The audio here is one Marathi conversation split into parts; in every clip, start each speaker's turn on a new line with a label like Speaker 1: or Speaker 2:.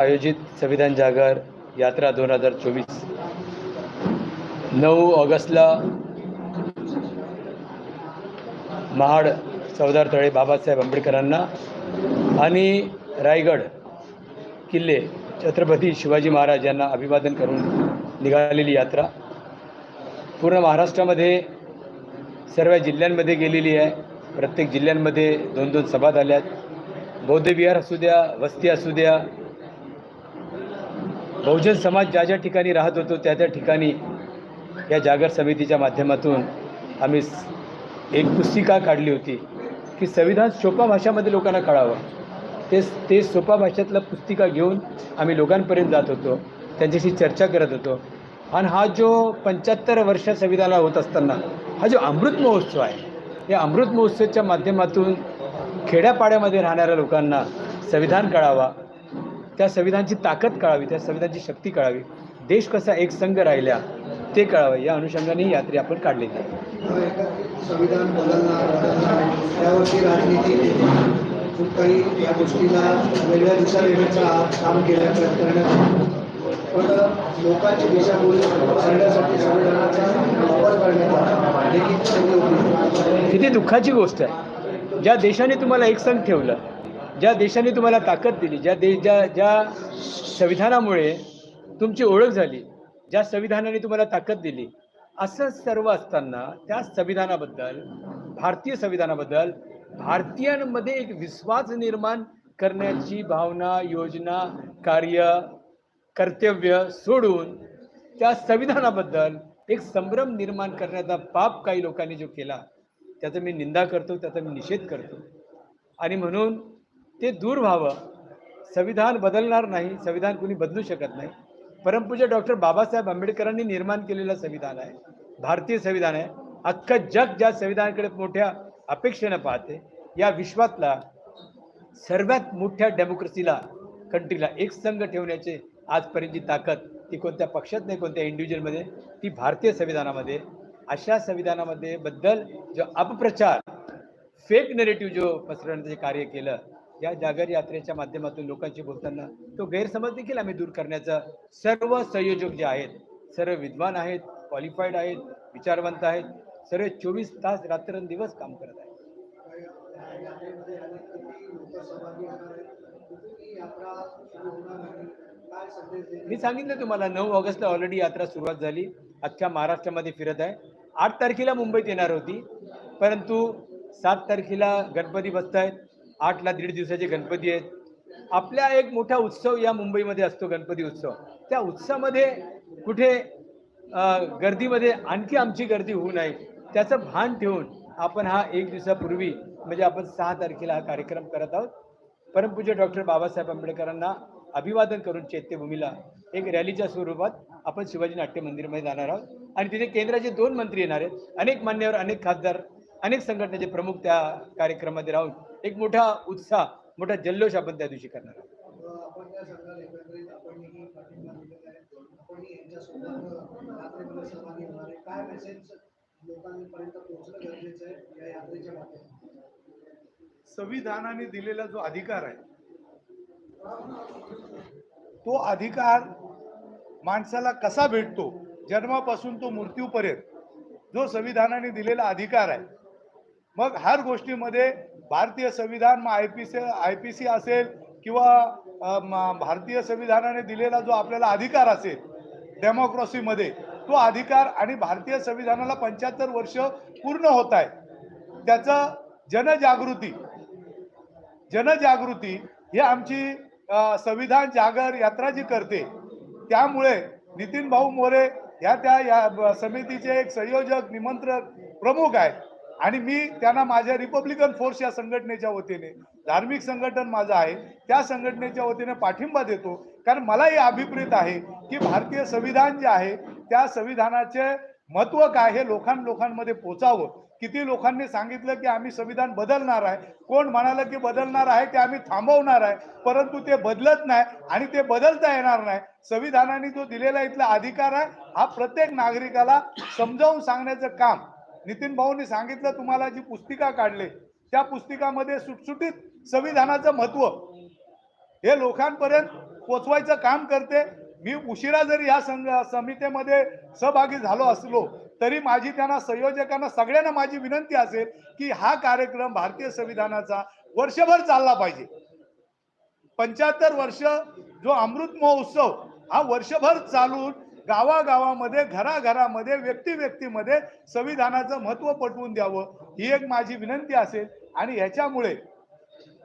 Speaker 1: आयोजित संविधान जागर यात्रा दोन हजार चोवीस. नऊ ऑगस्टला महाड चौदार तळे बाबासाहेब आंबेडकरांना आणि रायगड किल्ले छत्रपती शिवाजी महाराज यांना अभिवादन करून निघालेली यात्रा. पूर्ण महाराष्ट्रामध्ये सर्व जिल्ह्यांमध्ये गेलेली आहे. प्रत्येक जिल्ह्यांमध्ये दोन दोन सभा झाल्यात. बौद्ध विहार असू द्या वस्ती असू द्या बहुजन समाज ज्या ज्या ठिकाणी राहत होतो त्या त्या ठिकाणी या जागर समितीच्या माध्यमातून आम्ही एक पुस्तिका काढली होती की संविधान सोपा भाषामध्ये लोकांना कळावं. ते ते सोपा भाषेतलं पुस्तिका घेऊन आम्ही लोकांपर्यंत जात होतो त्यांच्याशी चर्चा करत होतो. आणि हा जो पंच्याहत्तर वर्ष संविधानाला होत असताना हा जो अमृत महोत्सव आहे या अमृत महोत्सवच्या माध्यमातून खेड्यापाड्यामध्ये राहणाऱ्या लोकांना संविधान कळावा त्या संविधानची ताकद कळावी त्या संविधानची शक्ती कळावी. देश कसा एक संघ राहिल्या ते कळावं. या अनुषंगाने ही यात्रा आपण काढलेली आहे.
Speaker 2: पण लोकांची दिशाभूल करण्यासाठी संविधानाचा वापर करण्यात आला. देखील चांगली होती.
Speaker 1: किती दुःखाची गोष्ट आहे. ज्या देशाने तुम्हाला एक संघ ठेवलं ज्या देशाने तुम्हाला ताकद दिली ज्या दे ज्या ज्या संविधानामुळे तुमची ओळख झाली ज्या संविधानाने तुम्हाला ताकद दिली असं सर्व असताना त्या संविधानाबद्दल भारतीय संविधानाबद्दल भारतीयांमध्ये एक विश्वास निर्माण करण्याची भावना योजना कार्य कर्तव्य सोडून त्या संविधानाबद्दल एक संभ्रम निर्माण करण्याचा पाप काही लोकांनी जो केला त्याचा मी निंदा करतो त्याचा मी निषेध करतो. आणि म्हणून ते दूर व्हावं. संविधान बदलणार नाही संविधान कुणी बदलू शकत नाही. परमपूज्य डॉक्टर बाबासाहेब आंबेडकरांनी निर्माण केलेलं संविधान आहे. भारतीय संविधान आहे. अख्खं जग ज्या संविधानाकडे मोठ्या अपेक्षेनं पाहते या विश्वातला सर्वात मोठ्या डेमोक्रेसीला कंट्रीला एक संघ ठेवण्याचे आजपर्यंतची ताकद ती कोणत्या पक्षात नाही कोणत्या इंडिव्हिज्युअलमध्ये ती भारतीय संविधानामध्ये. अशा संविधानामध्ये बद्दल जो अपप्रचार फेक नेरेटिव्ह जो पसरवण्याचं कार्य केलं या जागर यात्रेच्या माध्यमातून लोकांशी बोलताना तो गैरसमज देखील आम्ही दूर करण्याचं सर्व संयोजक जे आहेत सर्व विद्वान आहेत क्वालिफाईड आहेत विचारवंत आहेत सर्व चोवीस तास रात्रंदिवस काम करत आहेत. मी सांगितलं तुम्हाला नऊ ऑगस्टला ऑलरेडी यात्रा सुरुवात झाली. अख्ख्या महाराष्ट्रामध्ये फिरत आहे. आठ तारखेला मुंबईत येणार होती. परंतु सात तारखेला गणपती बसत आहेत आठला दीड दिवसाचे गणपती आहेत. आपल्या एक मोठा उत्सव या मुंबईमध्ये असतो गणपती उत्सव. त्या उत्सवामध्ये कुठे गर्दीमध्ये आणखी आमची गर्दी होऊ नये त्याचं भान ठेवून आपण हा एक दिवसापूर्वी म्हणजे आपण सहा तारखेला हा कार्यक्रम करत आहोत. परमपूज्य डॉक्टर बाबासाहेब आंबेडकरांना अभिवादन करून चैत्यभूमीला एक रॅलीच्या स्वरूपात आपण शिवाजी नाट्य मंदिरमध्ये जाणार आहोत. आणि तिथे केंद्राचे दोन मंत्री येणार आहेत. अनेक मान्यवर अनेक खासदार अनेक संघटनेचे प्रमुख त्या कार्यक्रमामध्ये राहून एक मोठा उत्साह मोठा जल्लोष आपण त्या दिवशी करणार आहोत.
Speaker 3: संविधानाने दिलेला जो अधिकार आहे तो अधिकार माणसाला कसा भेटतो जन्मापासून तो मृत्यूपर्यंत जो संविधानाने दिलेला अधिकार आहे मग हर गोष्टीमध्ये भारतीय संविधान मग I P C I P C असेल किंवा भारतीय संविधानाने दिलेला जो आपल्याला अधिकार असेल डेमोक्रेसीमध्ये तो अधिकार आणि भारतीय संविधानाला पंच्याहत्तर वर्ष पूर्ण होत आहे. त्याचं जनजागृती जनजागृती ही आमची संविधान जागर यात्रा जी करते त्यामुळे नितीन भाऊ मोरे ह्या त्या या समितीचे एक संयोजक निमंत्रक प्रमुख आहेत. आणि मी त्यांना माझ्या रिपब्लिकन फोर्स या संघटनेच्या वतीने धार्मिक संघटन माझं आहे त्या संघटनेच्या वतीने पाठिंबा देतो. कारण मला हे अभिप्रेत आहे की भारतीय संविधान जे आहे त्या संविधानाचे महत्त्व काय हे लोकां लोकांमध्ये पोचावं. किती लोकांनी सांगितलं की आम्ही संविधान बदलणार आहे. कोण म्हणालं की बदलणार आहे ते आम्ही थांबवणार आहे. परंतु ते बदलत नाही आणि ते बदलता येणार नाही. संविधानाने जो दिलेला इथला अधिकार आहे हा प्रत्येक नागरिकाला समजावून सांगण्याचं काम नितीन भाऊंनी सांगितलं तुम्हाला जी पुस्तिका काढले त्या पुस्तिकामध्ये सुटसुटीत संविधानाचं महत्त्व हे लोकांपर्यंत पोचवायचं काम करते. मी उशिरा जरी या संघ समितीमध्ये सहभागी झालो असलो तरी माझी त्यांना संयोजकांना सगळ्यांना माझी विनंती असेल की हा कार्यक्रम भारतीय संविधानाचा वर्षभर चालला पाहिजे. पंच्याहत्तर वर्ष जो अमृत महोत्सव हा वर्षभर चालून गावागावामध्ये घराघरामध्ये व्यक्ती व्यक्तीमध्ये संविधानाचं महत्त्व पटवून द्यावं ही एक माझी विनंती असेल. आणि ह्याच्यामुळे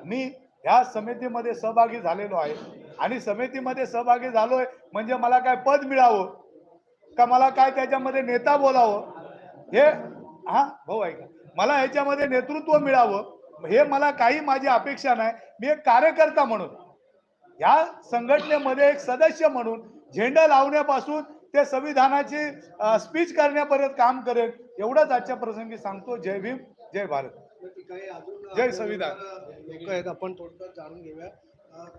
Speaker 3: मी ह्या समितीमध्ये सहभागी झालेलो आहे. आणि समितीमध्ये सहभागी झालोय म्हणजे मला काय पद मिळावं? का मला काय त्याच्यामध्ये नेता बोलावं? हे हा भाऊ ऐका. मला ह्याच्यामध्ये नेतृत्व मिळावं हे मला काही माझी अपेक्षा नाही. मी एक कार्यकर्ता म्हणून या संघटनेमध्ये एक सदस्य म्हणून झेंडा लावण्यापासून ते संविधानाची स्पीच करण्यापर्यंत काम करेल एवढंच आजच्या प्रसंगी सांगतो. जय भीम जय भारत. जय संविधान.
Speaker 2: लोक आहेत आपण थोडक्यात जाणून घेऊया.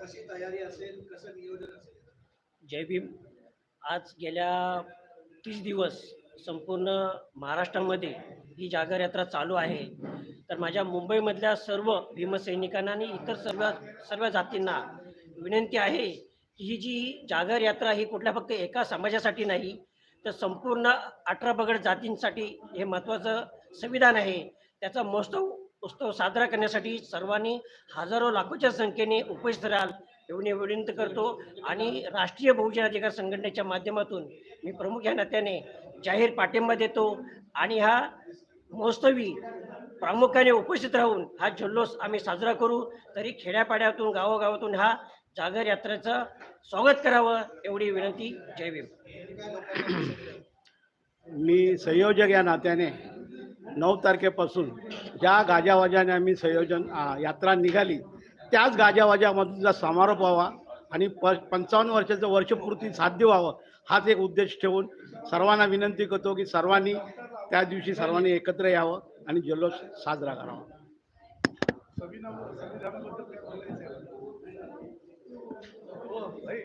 Speaker 2: कशी तयारी असेल कसं नियोजन असेल?
Speaker 4: जय भीम. आज गेल्या तीस दिवस संपूर्ण महाराष्ट्रामध्ये ही जागर यात्रा चालू आहे. तर माझ्या मुंबईमधल्या सर्व भीमसैनिकांना आणि इतर सर्व सर्व जातींना विनंती आहे ही जी जागर यात्रा ही कुठल्या फक्त एका समाजासाठी नाही तर संपूर्ण अठरा बगड जातींसाठी हे महत्त्वाचं संविधान आहे. त्याचा महोत्सव उत्सव साजरा करण्यासाठी सर्वांनी हजारो लाखोच्या संख्येने उपस्थित राहाल एवढी विनंती करतो. आणि राष्ट्रीय बहुजन अधिकार संघटनेच्या माध्यमातून मी प्रमुख या नात्याने जाहीर पाठिंबा देतो. आणि हा महोत्सवी प्रामुख्याने उपस्थित राहून हा जल्लोष आम्ही साजरा करू. तरी खेड्यापाड्यातून गावोगावातून हा जागर यात्रेचं स्वागत करावं एवढी विनंती. जय भीम.
Speaker 5: मी संयोजक या नात्याने नऊ तारखेपासून ज्या गाजावाजाने आम्ही संयोजन यात्रा निघाली त्याच गाजावाजामधून समारोप व्हावा आणि प पंचावन्न वर्षाचं वर्षपूर्ती साध्य व्हावं हाच एक उद्देश ठेवून सर्वांना विनंती करतो की सर्वांनी त्या दिवशी सर्वांनी एकत्र यावं आणि जल्लोष साजरा करावा.
Speaker 3: संविधान